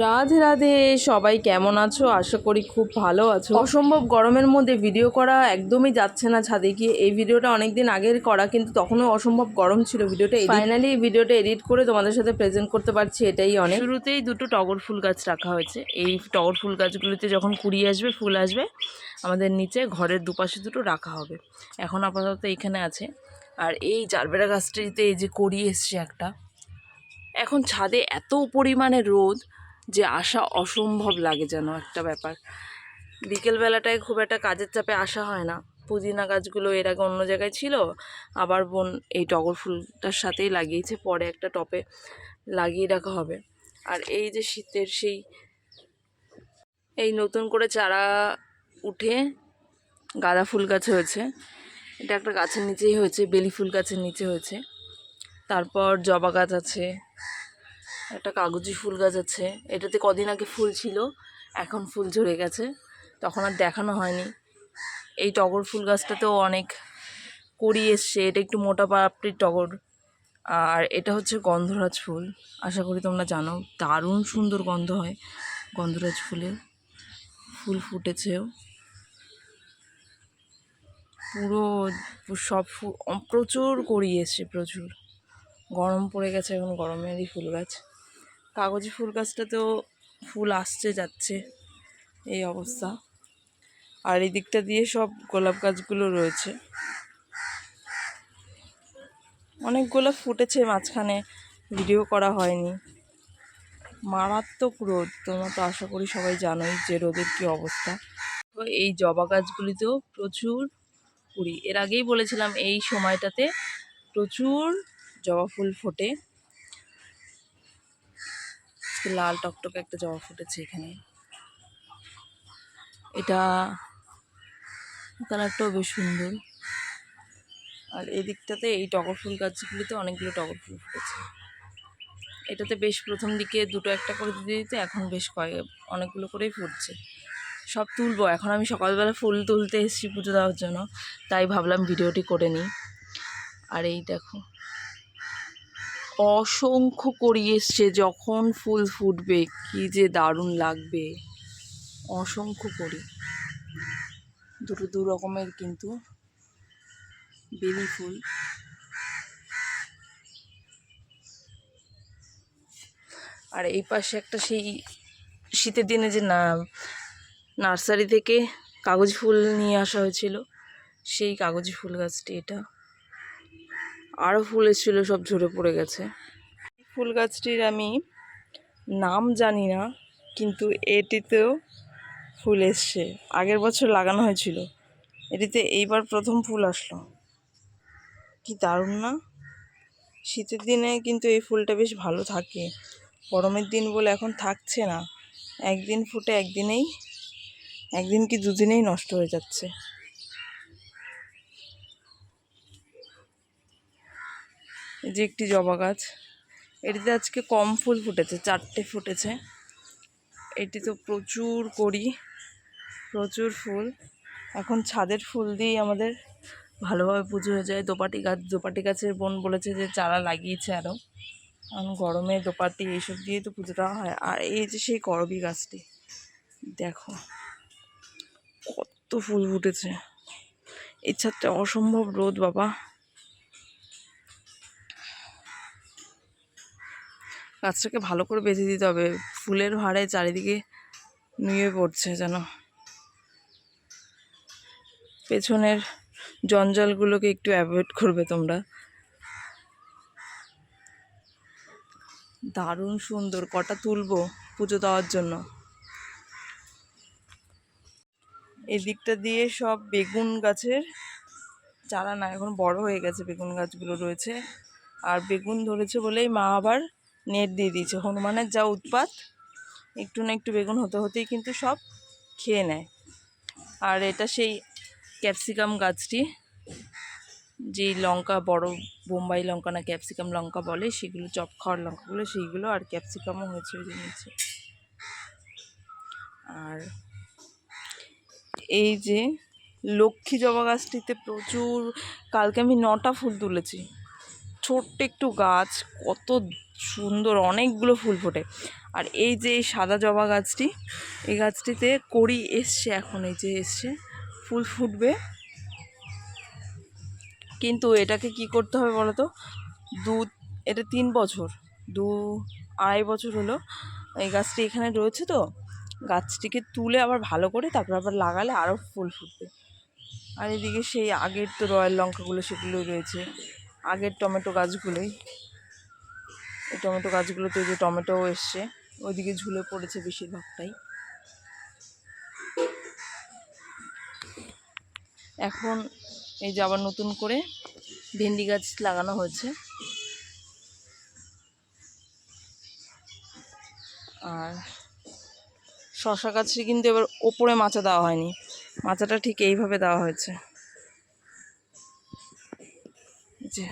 রাধে রাধে সবাই কেমন আছো? আশা করি খুব ভালো আছো। অসম্ভব গরমের মধ্যে ভিডিও করা একদমই যাচ্ছে না ছাদে গিয়ে। এই ভিডিওটা অনেক দিন আগের করা কিন্তু তখনও অসম্ভব গরম ছিল ভিডিওটা ফাইনালি এই ভিডিওটা এডিট করে তোমাদের সাথে প্রেজেন্ট করতে পারছি এটাই অনেক। শুরুতেই দুটো টগর ফুল গাছ রাখা হয়েছে। এই টগর ফুল গাছগুলোতে যখন কুড়ি আসবে ফুল আসবে আমাদের নিচে ঘরের দুপাশে দুটো রাখা হবে। এখন আপাতত এখানে আছে। আর এই জারবেরা গাছটিতে এই যে কড়ি এসছে একটা। এখন ছাদে এত পরিমাণে রোদ যে আসা অসম্ভব লাগে যেন একটা ব্যাপার। বিকেলবেলাটায় খুব একটা কাজের চাপে আসা হয় না। পুদিনা গাছগুলো এর আগে অন্য জায়গায় ছিল, আবার বোন এই টগর ফুলটার সাথেই লাগিয়েছে, পরে একটা টপে লাগিয়ে রাখা হবে। আর এই যে শীতের সেই, এই নতুন করে চারা উঠে গাঁদা ফুল গাছ হয়েছে। এটা একটা গাছের নিচেই হয়েছে, বেলি ফুল গাছের নিচে হয়েছে। তারপর জবা গাছ আছে। একটা কাগজি ফুল গাছ আছে। এটাতে কদিন আগে ফুল ছিল, এখন ফুল ঝরে গেছে। তখন আর দেখানো হয়নি। এই টগর ফুল গাছটাতেও অনেক কড়ি এসছে, এটা একটু মোটা পাপড়ির টগর। আর এটা হচ্ছে গন্ধরাজ ফুল। আশা করি তোমরা জানো, দারুণ সুন্দর গন্ধ হয় গন্ধরাজ ফুলের ফুল ফুটেছেও। পুরো, সব ফুল, প্রচুর কড়ি এসছে, প্রচুর। গরম পড়ে গেছে এখন গরমেরই ফুল গাছ। কাগজি ফুল গাছটাতেও ফুল আসছে, যাচ্ছে। এই অবস্থা। আর এই দিকটা দিয়ে সব গোলাপ গাছগুলো রয়েছে। অনেক গোলাপ ফুটেছে, মাঝখানে ভিডিও করা হয়নি। মারাত্মক রোদ, তোমরা তো আশা করি সবাই জানোই যে রোদের কী অবস্থা। তো এই জবা গাছগুলিতেও প্রচুর কুড়ি। এর আগেই বলেছিলাম এই সময়টাতে প্রচুর জবা ফুল ফোটে। আজকে লাল টকটকে একটা জবা ফুটেছে এখানে। এটা কালারটাও বেশ সুন্দর। আর এই দিকটাতে এই টগর ফুল গাছগুলিতে অনেকগুলো টগর ফুল ফুটেছে। এটাতে বেশ প্রথম দিকে দুটো একটা করে দিতে দিতে এখন বেশ কয়েক, অনেকগুলো করেই ফুটছে। সব তুলবো। এখন আমি সকালবেলা ফুল তুলতে এসেছি পুজো দেওয়ার জন্য, তাই ভাবলাম ভিডিওটি করে নিই। আর এই দেখো। অসংখ্য করি এসছে, যখন ফুল ফুটবে, কি যে দারুণ লাগবে। অসংখ্য করি দুটো দু রকমের কিন্তু বেলি ফুল। আর এই পাশে একটা সেই শীতের দিনে যে না, নার্সারি থেকে কাগজ ফুল নিয়ে আসা হয়েছিল, সেই কাগজ ফুল গাছটি এটা। আরও ফুল এসেছিল সব ঝরে পড়ে গেছে। ফুল গাছটির আমি নাম জানি না, কিন্তু এটিতেও ফুল এসছে। আগের বছর লাগানো হয়েছিল। এটিতে এইবার প্রথম ফুল আসলো। কি দারুণ না? শীতের দিনে কিন্তু এই ফুলটা বেশ ভালো থাকে। গরমের দিন বলে এখন থাকছে না। একদিন ফুটে, একদিনেই, একদিন কি দুদিনেই নষ্ট হয়ে যাচ্ছে। এই যে একটি জবা গাছ। এটিতে আজকে কম ফুল ফুটেছে, চারটে ফুটেছে। এটি তো প্রচুর করি, প্রচুর ফুল। এখন ছাদের ফুল দিয়েই আমাদের ভালোভাবে পুজো হয়ে যায়। দোপাটি গাছ, দোপাটি গাছের বোন বলেছে যে চারা লাগিয়েছে আরও কারণ গরমে দোপাটি এইসব দিয়ে তো পুজো দেওয়া হয়। আর এই যে সেই করবি গাছটি, দেখো কত ফুল ফুটেছে। এই ছাদটা অসম্ভব রোদ বাবা। গাছটাকে ভালো করে বেঁধে দিতে হবে। ফুলের ভাড়ে চারিদিকে নুয়ে পড়ছে যেন। পেছনের জঞ্জালগুলোকে একটু অ্যাভয়েড করবে তোমরা। দারুণ সুন্দর, কটা তুলবো পুজো দেওয়ার জন্য। এদিকটা দিয়ে সব বেগুন গাছের চারা না, এখন বড় হয়ে গেছে বেগুন গাছগুলো রয়েছে। আর বেগুন ধরেছে বলেই মা আবার নেট দিয়ে দিয়েছে। হনুমানের যা উৎপাত, একটু না একটু বেগুন হতে হতেই কিন্তু সব খেয়ে নেয়। আর এটা সেই ক্যাপসিকাম গাছটি, যেই লঙ্কা, বড় বোম্বাই লঙ্কা না ক্যাপসিকাম লঙ্কা বলে, সেগুলো, চপ খাওয়ার লঙ্কাগুলো, সেইগুলো আর ক্যাপসিকামও হয়েছে ওই নিচে। আর এই যে লক্ষ্মী জবা গাছটিতে প্রচুর, কালকে আমি নটা ফুল তুলেছি। ছোট্ট একটু গাছ, কত সুন্দর, অনেকগুলো ফুল ফোটে। আর এই যে এই সাদা জবা গাছটি, এই গাছটিতে কড়ি এসছে এখন, এই যে এসছে, ফুল ফুটবে। কিন্তু এটাকে কি করতে হবে বলো তো দু, এটা তিন বছর, দু আড়াই বছর হলো। এই গাছটি এখানে রয়েছে তো, গাছটিকে তুলে আবার ভালো করে তারপর আবার লাগালে আরও ফুল ফুটবে। আর এদিকে সেই আগের তো রয়্যাল লঙ্কাগুলো সেগুলো রয়েছে। আগের টমেটো গাছগুলোই। এই টমেটো গাছগুলোতে যে টমেটো এসছে। ওইদিকে ঝুলে পড়েছে বেশিরভাগটাই। এখন এই যে আবার নতুন করে ভেন্ডি গাছ লাগানো হয়েছে। আর শশা গাছে কিন্তু এবার ওপরে মাচা দেওয়া হয়নি। মাচাটা ঠিক এইভাবে দেওয়া হয়েছে। যে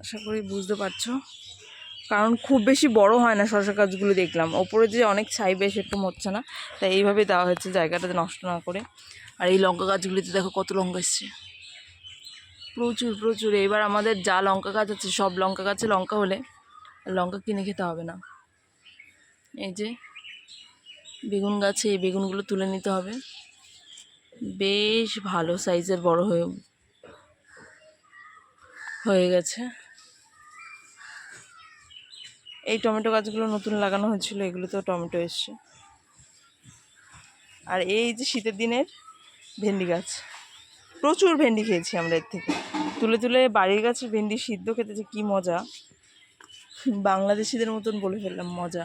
আশা করি বুঝতে পারছ। কারণ খুব বেশি বড় হয় না শশা গাছগুলো দেখলাম। ওপরে যে অনেক ছাই বেশ একটু হচ্ছে না। তাই এইভাবে দেওয়া হয়েছে জায়গাটাতে নষ্ট না করে। আর এই লঙ্কা গাছগুলিতে দেখো কত লঙ্কা এসছে। প্রচুর প্রচুর। এবার আমাদের যা লঙ্কা গাছ আছে, সব লঙ্কা গাছে লঙ্কা হলে লঙ্কা কিনে খেতে হবে না। এই যে বেগুন গাছে এই বেগুনগুলো তুলে নিতে হবে। বেশ ভালো সাইজের বড় হয়ে হয়ে গেছে। এই টমেটো গাছগুলো নতুন লাগানো হয়েছিল, এগুলোতেও টমেটো এসছে। আর এই যে শীতের দিনের ভেন্ডি গাছ, প্রচুর ভেন্ডি খেয়েছি আমরা এর থেকে। তুলে তুলে বাড়ির গাছে ভেন্ডি সিদ্ধ খেতে যে কী মজা, বাংলাদেশিদের মতন বলে ফেললাম, মজা।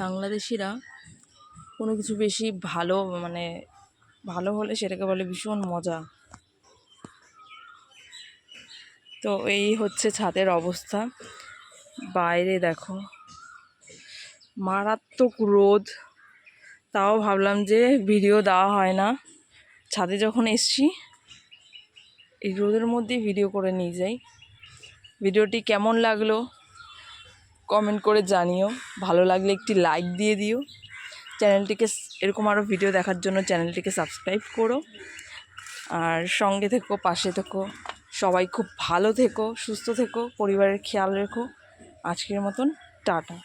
বাংলাদেশিরা কোনো কিছু বেশি ভালো মানে ভালো হলে সেটাকে বলে ভীষণ মজা। তো এই হচ্ছে ছাদের অবস্থা। বাইরে দেখো, মারাত্মক রোদ। তাও ভাবলাম যে ভিডিও দেওয়া হয় না। ছাদে যখন এসছি, এই রোদের মধ্যেই ভিডিও করে নিয়ে যাই। ভিডিওটি কেমন লাগল কমেন্ট করে জানিও। ভালো লাগলে একটি লাইক দিয়ে দিও। চ্যানেলটিকে এরকম আরও ভিডিও দেখার জন্য চ্যানেলটিকে সাবস্ক্রাইব করো। আর সঙ্গে থেকো, পাশে থেকো। সবাই খুব ভালো থেকো সুস্থ থেকো পরিবারের খেয়াল রেখো। আজকের মতন টাটা।